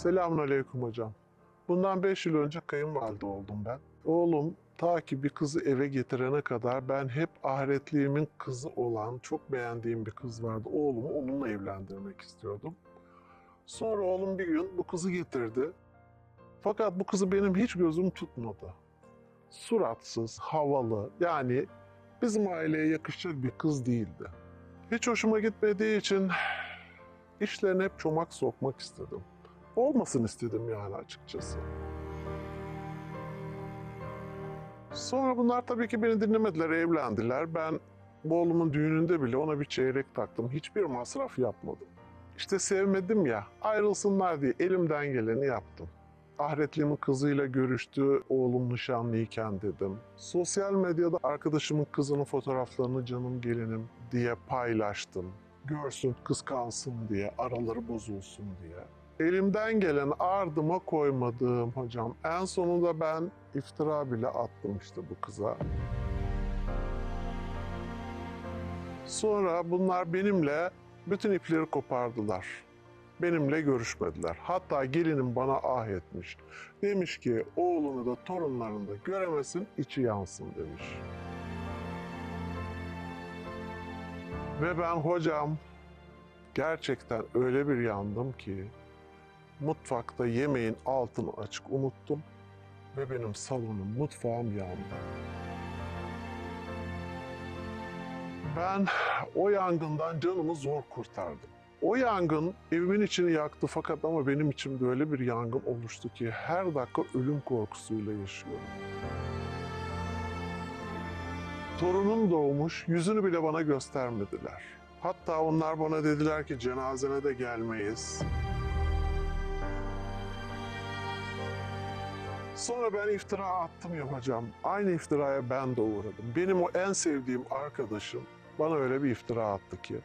Selamünaleyküm hocam. Bundan 5 yıl önce kayınvalide oldum ben. Oğlum ta ki bir kızı eve getirene kadar ben hep ahiretliğimin kızı olan, çok beğendiğim bir kız vardı. Oğlumu onunla evlendirmek istiyordum. Sonra oğlum bir gün bu kızı getirdi. Fakat bu kızı benim hiç gözüm tutmadı. Suratsız, havalı, yani bizim aileye yakışacak bir kız değildi. Hiç hoşuma gitmediği için işlerine hep çomak sokmak istedim. Olmasın istedim yani açıkçası. Sonra bunlar tabii ki beni dinlemediler, evlendiler. Ben bu oğlumun düğününde bile ona bir çeyrek taktım. Hiçbir masraf yapmadım. İşte sevmedim ya, ayrılsınlar diye elimden geleni yaptım. Ahretliğimin kızıyla görüştü, oğlum nişanlıyken dedim. Sosyal medyada arkadaşımın kızının fotoğraflarını canım gelinim diye paylaştım. Görsün, kıskansın diye, araları bozulsun diye. Elimden gelen ardıma koymadım hocam. En sonunda ben iftira bile attım işte bu kıza. Sonra bunlar benimle bütün ipleri kopardılar. Benimle görüşmediler. Hatta gelinim bana ah etmiş. Demiş ki oğlunu da torunlarını da göremesin, içi yansın demiş. Ve ben hocam gerçekten öyle bir yandım ki mutfakta yemeğin altını açık unuttum ve benim salonum, mutfağım yandı. Ben o yangından canımı zor kurtardım. O yangın evimin içini yaktı fakat ama benim içimde öyle bir yangın oluştu ki her dakika ölüm korkusuyla yaşıyorum. Torunum doğmuş, yüzünü bile bana göstermediler. Hatta onlar bana dediler ki cenazene de gelmeyiz. Sonra ben iftira attım ya hocam. Aynı iftiraya ben de uğradım. Benim o en sevdiğim arkadaşım bana öyle bir iftira attı ki.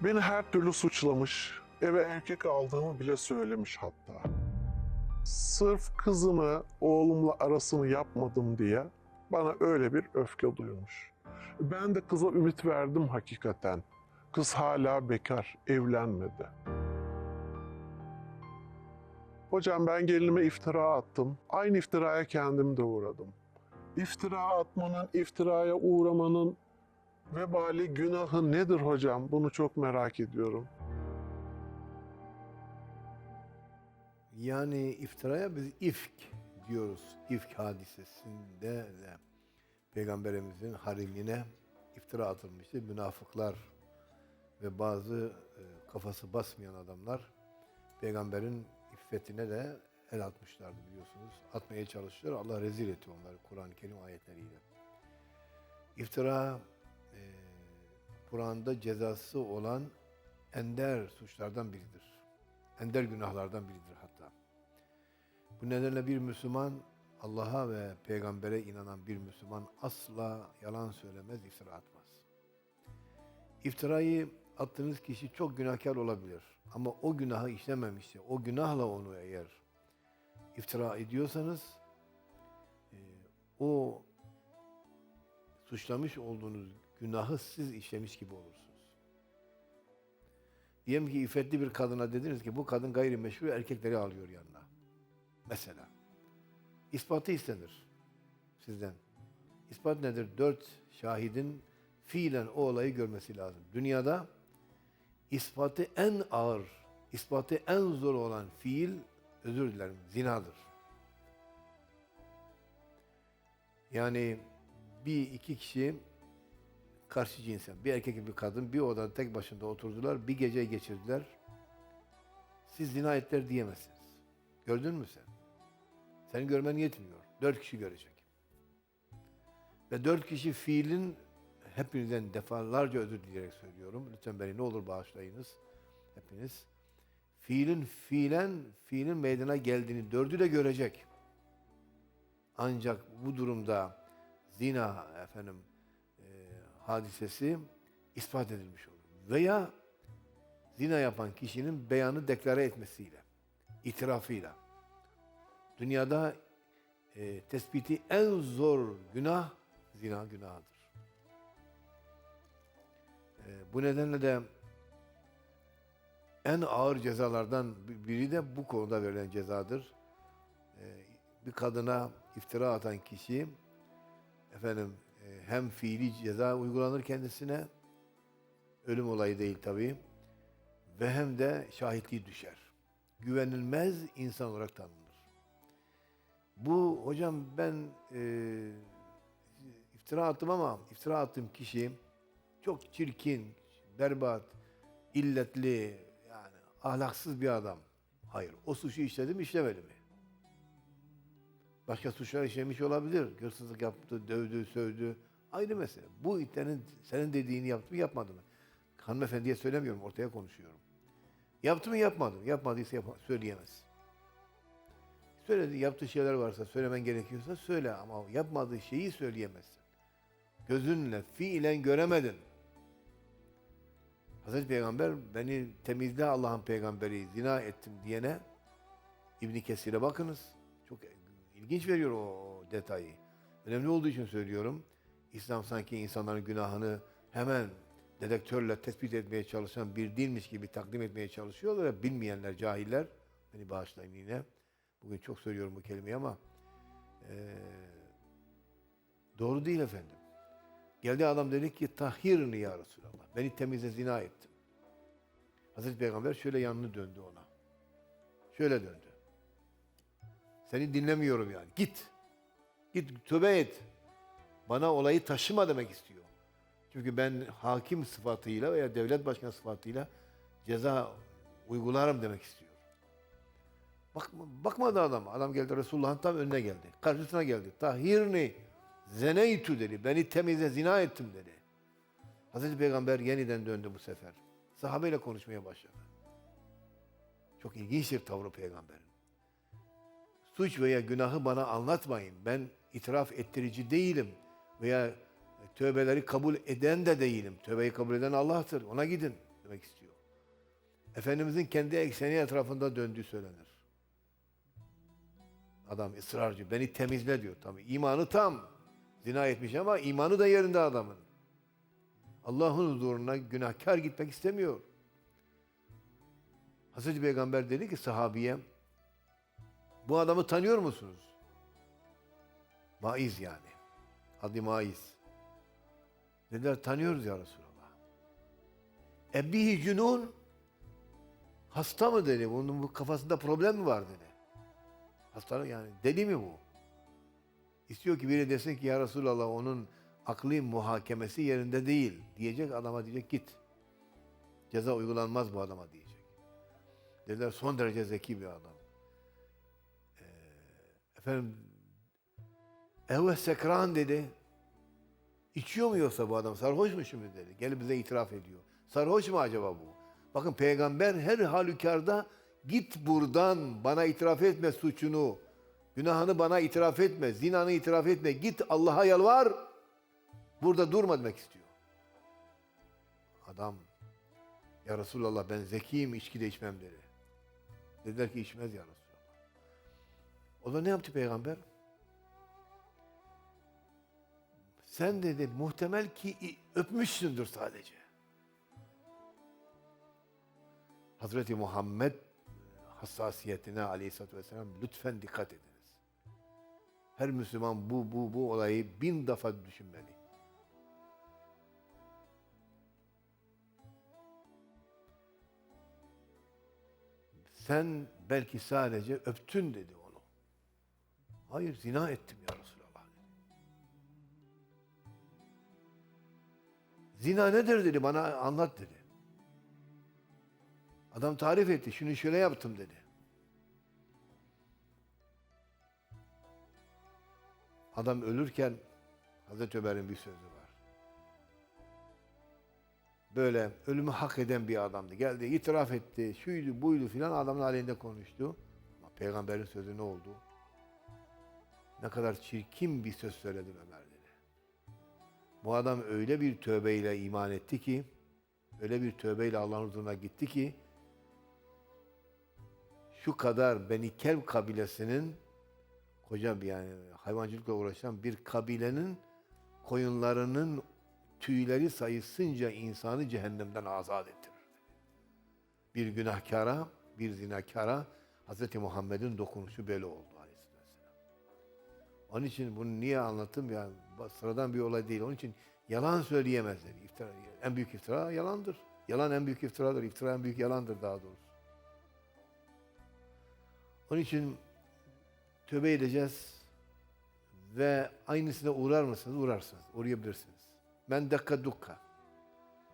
Beni her türlü suçlamış, eve erkek aldığımı bile söylemiş hatta. Sırf kızımı oğlumla arasını yapmadım diye bana öyle bir öfke duymuş. Ben de kıza ümit verdim hakikaten. Kız hala bekar, evlenmedi. Hocam ben gelinime iftira attım. Aynı iftiraya kendim de uğradım. İftira atmanın, iftiraya uğramanın vebali, günahı nedir hocam? Bunu çok merak ediyorum. Yani iftiraya biz ifk diyoruz. İfk hadisesinde de Peygamberimizin harimine iftira atılmıştı. Münafıklar ve bazı e, kafası basmayan adamlar Peygamberin iffetine de el atmışlardı biliyorsunuz. Atmaya çalıştılar. Allah rezil etti onları Kur'an-ı Kerim ayetleriyle. İftira e, Kur'an'da cezası olan ender suçlardan biridir. Ender günahlardan biridir hatta. Bu nedenle bir Müslüman Allah'a ve peygambere inanan bir Müslüman asla yalan söylemez, iftira atmaz. İftirayı attığınız kişi çok günahkar olabilir. Ama o günahı işlememişse, o günahla onu eğer iftira ediyorsanız e, o suçlamış olduğunuz günahı siz işlemiş gibi olursunuz. Diyelim ki iffetli bir kadına dediniz ki bu kadın gayrimeşru erkekleri alıyor yanına. Mesela. İspatı istenir sizden. İspat nedir? Dört şahidin fiilen o olayı görmesi lazım. Dünyada ispatı en ağır, ispatı en zor olan fiil, özür dilerim, zinadır. Yani bir iki kişi karşı cinsen, bir erkek bir kadın bir odada tek başına oturdular, bir gece geçirdiler. Siz zina ettiler diyemezsiniz. Gördün mü sen? Senin görmen yetmiyor. Dört kişi görecek. Ve dört kişi fiilin hepinizden defalarca özür dileyerek söylüyorum. Lütfen beni ne olur bağışlayınız. Hepiniz. Fiilin fiilen, fiilin meydana geldiğini dördü de görecek. Ancak bu durumda zina efendim e, hadisesi ispat edilmiş olur. Veya zina yapan kişinin beyanı deklare etmesiyle, itirafıyla. Dünyada e, tespiti en zor günah zina günahıdır. Bu nedenle de en ağır cezalardan biri de bu konuda verilen cezadır. Ee, bir kadına iftira atan kişi efendim e, hem fiili ceza uygulanır kendisine ölüm olayı değil tabii ve hem de şahitliği düşer. Güvenilmez insan olarak tanınır. Bu hocam ben e, iftira attım ama iftira attığım kişi çok çirkin, berbat, illetli, yani ahlaksız bir adam. Hayır, o suçu işledi mi işlemedi mi? Başka suçlar işlemiş olabilir. Hırsızlık yaptı, dövdü, sövdü. Ayrı mesele. Bu itlerin senin dediğini yaptı mı yapmadı mı? Hanımefendiye söylemiyorum, ortaya konuşuyorum. Yaptı mı yapmadı mı? Yapmadıysa yapma, söyleyemez. Söyledi, yaptığı şeyler varsa, söylemen gerekiyorsa söyle ama yapmadığı şeyi söyleyemezsin. Gözünle, fiilen göremedin. Hazreti Peygamber beni temizle Allah'ın peygamberi zina ettim diyene İbn Kesir'e bakınız. Çok ilginç veriyor o, detayı. Önemli olduğu için söylüyorum. İslam sanki insanların günahını hemen dedektörle tespit etmeye çalışan bir dinmiş gibi takdim etmeye çalışıyorlar ve bilmeyenler, cahiller, beni bağışlayın yine. Bugün çok söylüyorum bu kelimeyi ama eee, doğru değil efendim. Geldi adam dedi ki tahhirni ya Resulallah. Beni temize zina ettim. Hazreti Peygamber şöyle yanını döndü ona. Şöyle döndü. Seni dinlemiyorum yani. Git. Git tövbe et. Bana olayı taşıma demek istiyor. Çünkü ben hakim sıfatıyla veya devlet başkanı sıfatıyla ceza uygularım demek istiyor. Bak, bakmadı adam. Adam geldi Resulullah'ın tam önüne geldi. Karşısına geldi. Tahhirni zeneytü dedi. Beni temize zina ettim dedi. Hazreti Peygamber yeniden döndü bu sefer. Sahabeyle konuşmaya başladı. Çok ilginçtir tavrı peygamberin. Suç veya günahı bana anlatmayın. Ben itiraf ettirici değilim. Veya tövbeleri kabul eden de değilim. Tövbeyi kabul eden Allah'tır. Ona gidin demek istiyor. Efendimizin kendi ekseni etrafında döndüğü söylenir. Adam ısrarcı. Beni temizle diyor. Tabii imanı tam. Zina etmiş ama imanı da yerinde adamın. Allah'ın huzuruna günahkar gitmek istemiyor. Hazreti Peygamber dedi ki sahabiye bu adamı tanıyor musunuz? Maiz yani. Adı Maiz. Dediler tanıyoruz ya Resulallah. Ebbihi cünun hasta mı dedi. Bunun bu kafasında problem mi var dedi. Hastalık yani deli mi bu? İstiyor ki biri desin ki ya Resulallah onun akli muhakemesi yerinde değil. Diyecek adama diyecek git. Ceza uygulanmaz bu adama diyecek. Dediler son derece zeki bir adam. Ee, efendim evve sekran dedi. İçiyor mu yoksa bu adam? Sarhoş mu şimdi dedi. Gelip bize itiraf ediyor. Sarhoş mu acaba bu? Bakın peygamber her halükarda git buradan bana itiraf etme suçunu. Günahını bana itiraf etme. Zinanı itiraf etme. Git Allah'a yalvar. Burada durma demek istiyor. Adam ya Resulallah ben zekiyim içki de içmem dedi. Dediler ki içmez ya Resulallah. O da ne yaptı peygamber? Sen dedi muhtemel ki öpmüşsündür sadece. Hazreti Muhammed hassasiyetine aleyhissalatü vesselam lütfen dikkat ediniz. Her Müslüman bu, bu, bu olayı bin defa düşünmeli. Sen belki sadece öptün dedi onu. Hayır zina ettim ya Resulallah. Zina nedir dedi bana anlat dedi. Adam tarif etti. Şunu şöyle yaptım dedi. Adam ölürken Hazreti Ömer'in bir sözü var. Böyle ölümü hak eden bir adamdı. Geldi itiraf etti. Şuydu buydu filan adamın aleyhinde konuştu. Ama peygamberin sözü ne oldu? Ne kadar çirkin bir söz söyledim Ömer dedi. Bu adam öyle bir tövbeyle iman etti ki öyle bir tövbeyle Allah'ın huzuruna gitti ki şu kadar Beni Kelb kabilesinin koca bir yani hayvancılıkla uğraşan bir kabilenin koyunlarının tüyleri sayısınca insanı cehennemden azat ettirir. bir günahkara, bir zinakara Hz. Muhammed'in dokunuşu böyle oldu aleyhisselam. Onun için bunu niye anlattım ya sıradan bir olay değil. Onun için yalan söyleyemezler. İftira, en büyük iftira yalandır. Yalan en büyük iftiradır. İftira en büyük yalandır daha doğrusu. Onun için tövbe edeceğiz ve aynısına uğrar mısınız? Uğrarsınız. Uğrayabilirsiniz. Men dakika dukka.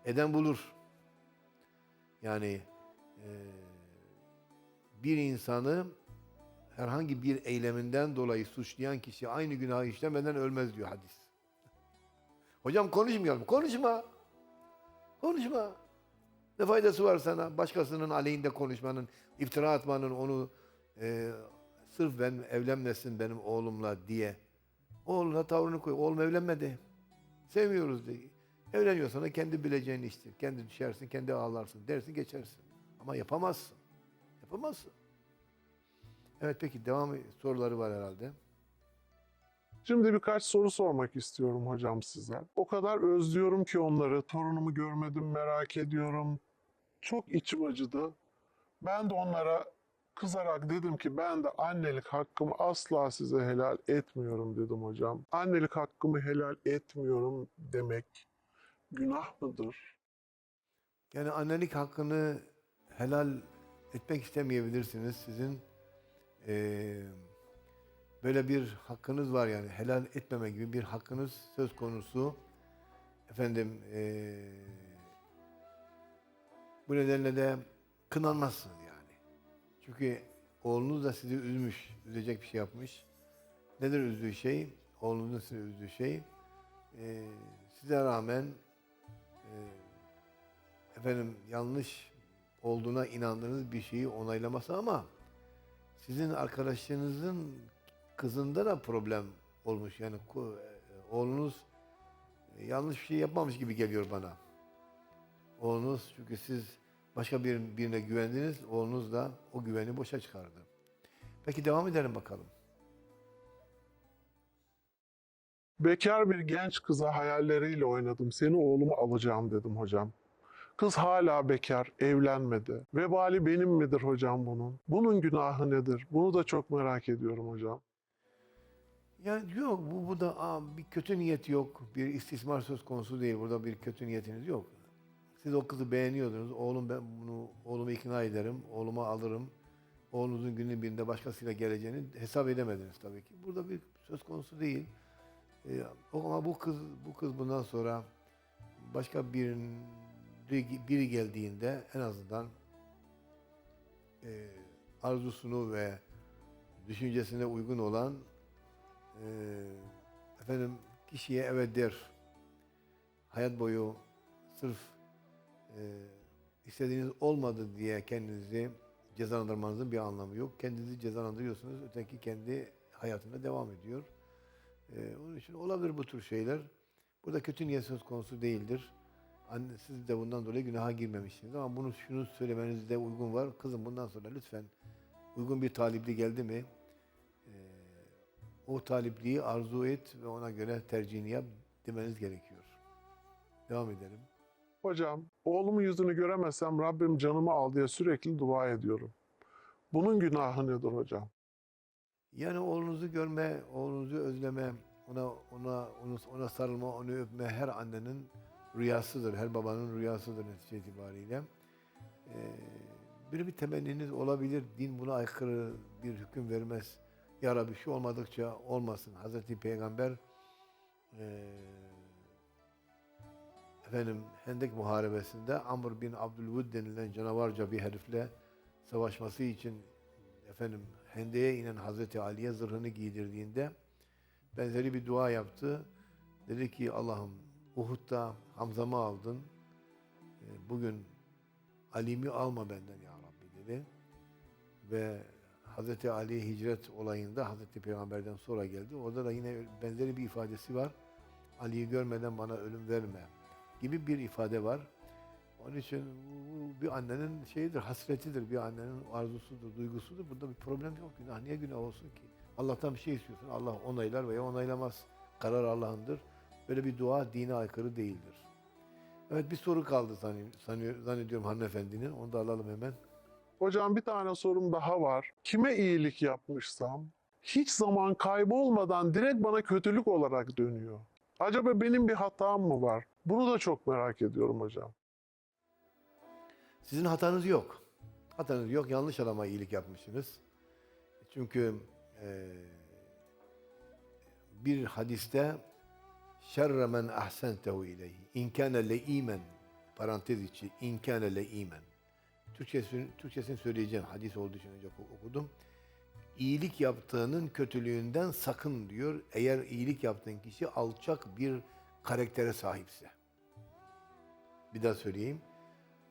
Eden bulur. Yani e, bir insanı herhangi bir eyleminden dolayı suçlayan kişi aynı günahı işlemeden ölmez diyor hadis. Hocam konuşmayalım. Konuşma. Konuşma. Ne faydası var sana? Başkasının aleyhinde konuşmanın, iftira atmanın, onu e, sırf ben evlenmesin benim oğlumla diye. Oğluna tavrını koy. Oğlum evlenmedi. Sevmiyoruz diye. Evleniyorsan da kendi bileceğin iştir. Kendi düşersin, kendi ağlarsın, dersin geçersin. Ama yapamazsın. Yapamazsın. Evet peki devam soruları var herhalde. Şimdi birkaç soru sormak istiyorum hocam size. O kadar özlüyorum ki onları. Torunumu görmedim, merak ediyorum. Çok içim acıdı. Ben de onlara kızarak dedim ki ben de annelik hakkımı asla size helal etmiyorum dedim hocam. Annelik hakkımı helal etmiyorum demek günah mıdır? Yani annelik hakkını helal etmek istemeyebilirsiniz. Sizin eee, böyle bir hakkınız var yani helal etmeme gibi bir hakkınız söz konusu. Efendim eee, bu nedenle de kınanmazsınız. Çünkü oğlunuz da sizi üzmüş, üzecek bir şey yapmış. Nedir üzdüğü şey? Oğlunuzun sizi üzdüğü şey. Eee, size rağmen eee efendim yanlış olduğuna inandığınız bir şeyi onaylaması ama sizin arkadaşınızın kızında da problem olmuş. Yani e, oğlunuz e, yanlış bir şey yapmamış gibi geliyor bana. Oğlunuz çünkü siz başka bir, birine güvendiniz, oğlunuz da o güveni boşa çıkardı. Peki devam edelim bakalım. Bekar bir genç kıza hayalleriyle oynadım. Seni oğluma alacağım dedim hocam. Kız hala bekar, evlenmedi. Vebali benim midir hocam bunun? Bunun günahı nedir? Bunu da çok merak ediyorum hocam. Yani yok bu, bu da aa, bir kötü niyet yok. Bir istismar söz konusu değil. Burada bir kötü niyetiniz yok. Siz o kızı beğeniyordunuz. Oğlum ben bunu oğlumu ikna ederim. Oğluma alırım. Oğlunuzun günün birinde başkasıyla geleceğini hesap edemediniz tabii ki. Burada bir söz konusu değil. Ee, ama bu kız bu kız bundan sonra başka bir biri geldiğinde en azından e, arzusunu ve düşüncesine uygun olan e, efendim kişiye evet der. Hayat boyu sırf istediğiniz olmadı diye kendinizi cezalandırmanızın bir anlamı yok. Kendinizi cezalandırıyorsunuz, öteki kendi hayatına devam ediyor. E, onun için olabilir bu tür şeyler. Burada kötü niyet söz konusu değildir. Anne, siz de bundan dolayı günaha girmemişsiniz ama bunu şunu söylemenizde uygun var. Kızım bundan sonra lütfen uygun bir talipli geldi mi e, o talipliği arzu et ve ona göre tercihini yap demeniz gerekiyor. Devam edelim. Hocam, oğlumun yüzünü göremezsem Rabbim canımı al diye sürekli dua ediyorum. Bunun günahı nedir hocam? Yani oğlunuzu görme, oğlunuzu özleme, ona ona onu ona sarılma, onu öpme her annenin rüyasıdır, her babanın rüyasıdır netice itibariyle. Ee, bir bir temenniniz olabilir. Din buna aykırı bir hüküm vermez. Ya Rabbi şu olmadıkça olmasın. Hazreti Peygamber eee efendim Hendek Muharebesi'nde Amr bin Abdülvud denilen canavarca bir herifle savaşması için efendim Hendek'e inen Hazreti Ali'ye zırhını giydirdiğinde benzeri bir dua yaptı. Dedi ki Allah'ım Uhud'da Hamza'mı aldın. E, Bugün Ali'mi alma benden ya Rabbi dedi. Ve Hazreti Ali hicret olayında Hazreti Peygamber'den sonra geldi. Orada da yine benzeri bir ifadesi var. Ali'yi görmeden bana ölüm verme gibi bir ifade var. Onun için bu bir annenin şeyidir, hasretidir, bir annenin arzusudur, duygusudur. Burada bir problem yok. Günah niye günah olsun ki? Allah'tan bir şey istiyorsun. Allah onaylar veya onaylamaz. Karar Allah'ındır. Böyle bir dua dine aykırı değildir. Evet bir soru kaldı zannediyorum hanımefendinin. Onu da alalım hemen. Hocam bir tane sorum daha var. Kime iyilik yapmışsam hiç zaman kaybolmadan direkt bana kötülük olarak dönüyor. Acaba benim bir hatam mı var? Bunu da çok merak ediyorum hocam. Sizin hatanız yok. Hatanız yok. Yanlış adama iyilik yapmışsınız. Çünkü eee, bir hadiste şerre men ahsentehu ileyhi in kâne leimen parantez içi in kâne leimen Türkçesini, Türkçesini söyleyeceğim. Hadis olduğu için önce oku- okudum. İyilik yaptığının kötülüğünden sakın diyor. Eğer iyilik yaptığın kişi alçak bir karaktere sahipse. Bir daha söyleyeyim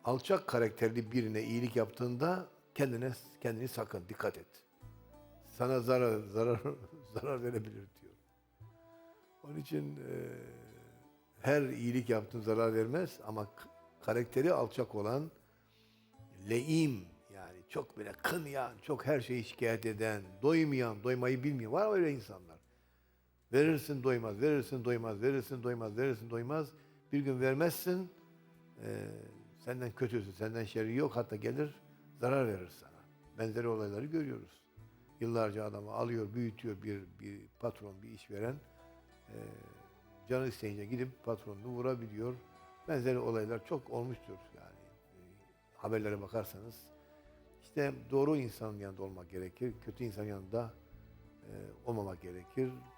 alçak karakterli birine iyilik yaptığında kendine kendini sakın dikkat et. Sana zarar zarar zarar verebilir diyor. Onun için e, her iyilik yaptığın zarar vermez ama karakteri alçak olan leim yani çok böyle kınlayan, çok her şeyi şikayet eden, doymayan, doymayı bilmiyor. Var öyle insanlar. Verirsin doymaz, verirsin doymaz, verirsin doymaz, verirsin doymaz. Bir gün vermezsin, ee, senden kötüsü, senden şerri yok hatta gelir zarar verir sana. Benzeri olayları görüyoruz. Yıllarca adamı alıyor, büyütüyor bir, bir patron, bir işveren. Ee, canı isteyince gidip patronunu vurabiliyor. Benzeri olaylar çok olmuştur yani. Ee, haberlere bakarsanız. İşte doğru insanın yanında olmak gerekir. Kötü insanın yanında e, olmamak gerekir.